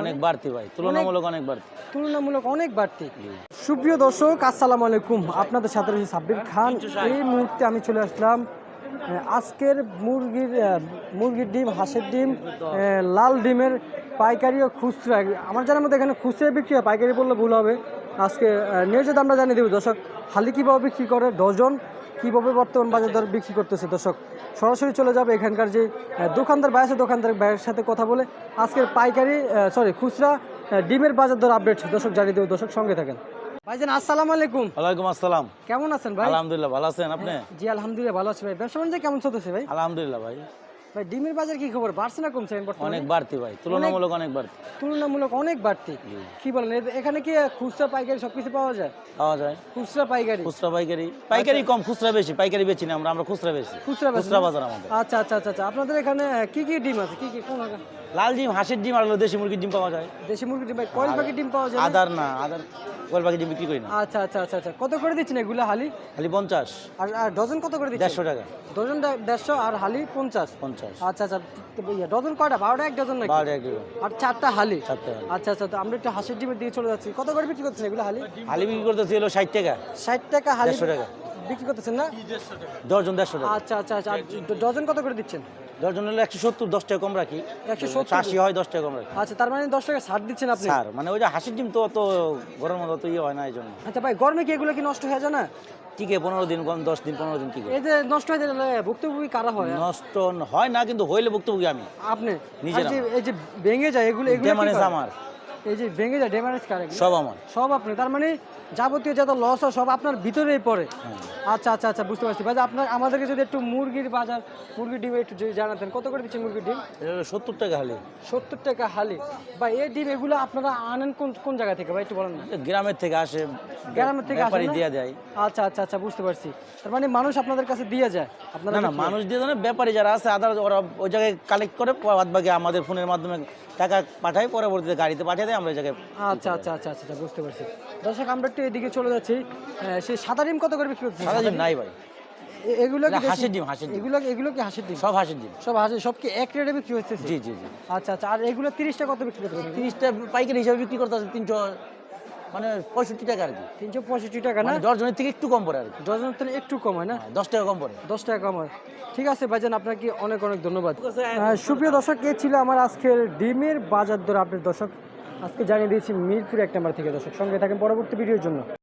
অনেক বাড়তি ভাই তুলনামূলক অনেক বাড়তি। তুলনামূলক অনেক বাড়তি। সুপ্রিয় দর্শক আসসালামু আলাইকুম। আপনাদের সাথে রয়েছে সাব্বির খান। এই মুহূর্তে আমি চলে আসলাম আজকের মুরগির মুরগির ডিম হাঁসের ডিম লাল ডিমের পাইকারি ও খুচরা। আমার জানার মধ্যে এখানে খুচরা বিক্রি হয় পাইকারি বললে ভুল হবে। আজকে নিউজে দামটা জানিয়ে দেবো। দর্শক হালি কীভাবে বিক্রি করে ডজন কীভাবে বর্তমান বাজার দর বিক্রি করতেছে দর্শক? সরাসরি চলে যাবে এখানকার যে দোকানদার ভাই আছে দোকানদার ভাইয়ের সাথে কথা বলে আজকের পাইকারি সরি খুচরা ডিমের বাজার দর আপডেট দর্শক জানিয়ে দেবো। দর্শক সঙ্গে থাকেন। ভাইজান আসসালামু আলাইকুম। ওয়ালাইকুম আসসালাম। কেমন আছেন ভাই? আলহামদুলিল্লাহ ভালো আছেন আপনি? জি আলহামদুলিল্লাহ ভালো আছি ভাই। ব্যবসা বাণিজ্য কেমন চলতেছে ভাই? আলহামদুলিল্লাহ ভাই। ভাই ডিমের বাজার কি খবর? বাড়ছে না কমছে বর্তমানে? অনেক বাড়তি ভাই তুলনামূলক অনেক বাড়তি। তুলনামূলক অনেক বাড়তি। কি বলেন এখানে কি খুচরা পাইকারি সবকিছু পাওয়া যায়? পাওয়া যায়। খুচরা পাইকারি? খুচরা পাইকারি। পাইকারি কম খুচরা বেশি পাইকারি বেশি না আমরা আমরা খুচরা বেশি খুচরা খুচরা বাজার আমাদের। আচ্ছা আচ্ছা আচ্ছা আচ্ছা। আপনাদের এখানে কি কি ডিম আছে? কি কি কোন লাল ডিম হাঁসের ডিম আর হলো দেশি মুরগির ডিম পাওয়া যায়। দেশি মুরগির ডিম কয়েল পাখি ডিম পাওয়া যায়? আদার না আদার কোয়েল পাখি ডিম বিক্রি করি না। আচ্ছা আচ্ছা আচ্ছা আচ্ছা। কত করে দিচ্ছেন এগুলো হালি? খালি পঞ্চাশ। আর আর ডজন কত করে দিচ্ছেন? দেড়শো টাকা। ডজন দেড়শো আর হালি পঞ্চাশ। পঞ্চাশ। আচ্ছা আচ্ছা ডজন কয়টা? বারোটা এক ডজন নাকি? বারোটা এক কিলো আর চারটা হালি? চারটে আচ্ছা আচ্ছা তো আমরা একটু হাঁসের ডিমের দিকে চলে যাচ্ছি। কত করে বিক্রি করতেছেন এগুলো হালি? হালি বিক্রি করতেছি হলো ষাট টাকা। ষাট টাকা হালি দেড়শো টাকা। বিক্রি করতেছেন না? দশজন দেড়শো টাকা। আচ্ছা আচ্ছা আচ্ছা আর ড- ডজন কত করে দিচ্ছেন? দশজন হলে একশো সত্তর দশ টাকা কম রাখি। একশো সত্তর? হয় দশ টাকা কম রাখি। আচ্ছা তার মানে দশ টাকা ছাড় দিচ্ছেন আপনি? স্যার মানে ওই যে হাসির ডিম তো অত গরমের মতো অত ইয়ে হয় না এই জন্য। আচ্ছা ভাই গরমে কি এগুলো কি নষ্ট হয়ে যায় না? টিকে পনেরো দিন কম দশ দিন পনেরো দিন টিকে যে নষ্ট হয়ে গেলে ভুক্তভোগী কারা হয়? নষ্ট হয় না কিন্তু হইলে ভুক্তভোগী আমি। আপনি? নিজে এই যে ভেঙে যায় এগুলো এগুলো মানে আমার। এই যে ভেঙে যায় ড্যামেজ কার সব আমার। সব আপনি তার মানে যাবতীয় যত লস হয় সব আপনার ভিতরেই পড়ে। হ্যাঁ। আচ্ছা আচ্ছা আচ্ছা বুঝতে পারছি। ভাই আপনার আমাদেরকে যদি একটু মুরগির বাজার মুরগির ডিম একটু যদি জানাতেন কত করে দিচ্ছে মুরগির ডিম? সত্তর টাকা হালি। সত্তর টাকা হালি। বা এই ডিম এগুলো আপনারা আনেন কোন কোন জায়গা থেকে? ভাই একটু বলেন গ্রামের থেকে আসে গ্রামের থেকে আসে দিয়ে দেয়। আচ্ছা আচ্ছা আচ্ছা বুঝতে পারছি। তার মানে মানুষ আপনাদের কাছে দিয়ে যায়। আপনারা না মানুষ দিয়ে দেয় না ব্যাপারী যারা আছে আদার ওরা ওই জায়গায় কালেক্ট করে বাদ বাকি আমাদের ফোনের মাধ্যমে টাকা পাঠায় পরবর্তীতে গাড়িতে পাঠিয়ে দেয়। আমরা জায়গায় আচ্ছা আচ্ছা আচ্ছা আচ্ছা আচ্ছা, বুঝতে পারছি। দর্শক আমরা একটু এদিকে চলে যাচ্ছি। সেই সাদা ডিম কত করে বিক্রি করছে সাদা দিন নাই ভাই। এগুলো কি হাঁসের ডিম, হাঁসের ডিম। এগুলো এগুলো কি হাঁসের ডিম? সব হাসির ডিম। সব হাঁসের সব কি এক রেটে বিক্রি হচ্ছে? জি জি জি। আচ্ছা আচ্ছা আর এগুলো তিরিশটা কত বিক্রি করতে তিরিশটা পাইকারি হিসাবে বিক্রি করতে আছে তিনশো মানে পঁয়ষট্টি টাকা আর কি। তিনশো পঁয়ষট্টি টাকা না? মানে দশজনের থেকে একটু কম পড়ে আর কি। জনের থেকে একটু কম হয় না? হ্যাঁ, দশ টাকা কম পড়ে। দশ টাকা কম হয়। ঠিক আছে ভাইজান আপনাকে অনেক অনেক ধন্যবাদ। আহ, সুপ্রিয় দর্শক এ ছিল আমার আজকের ডিমের বাজার দর আপনার দর্শক আজকে জানিয়ে দিয়েছি মিরপুর এক নাম্বার থেকে। দর্শক সঙ্গে থাকেন পরবর্তী ভিডিওর জন্য।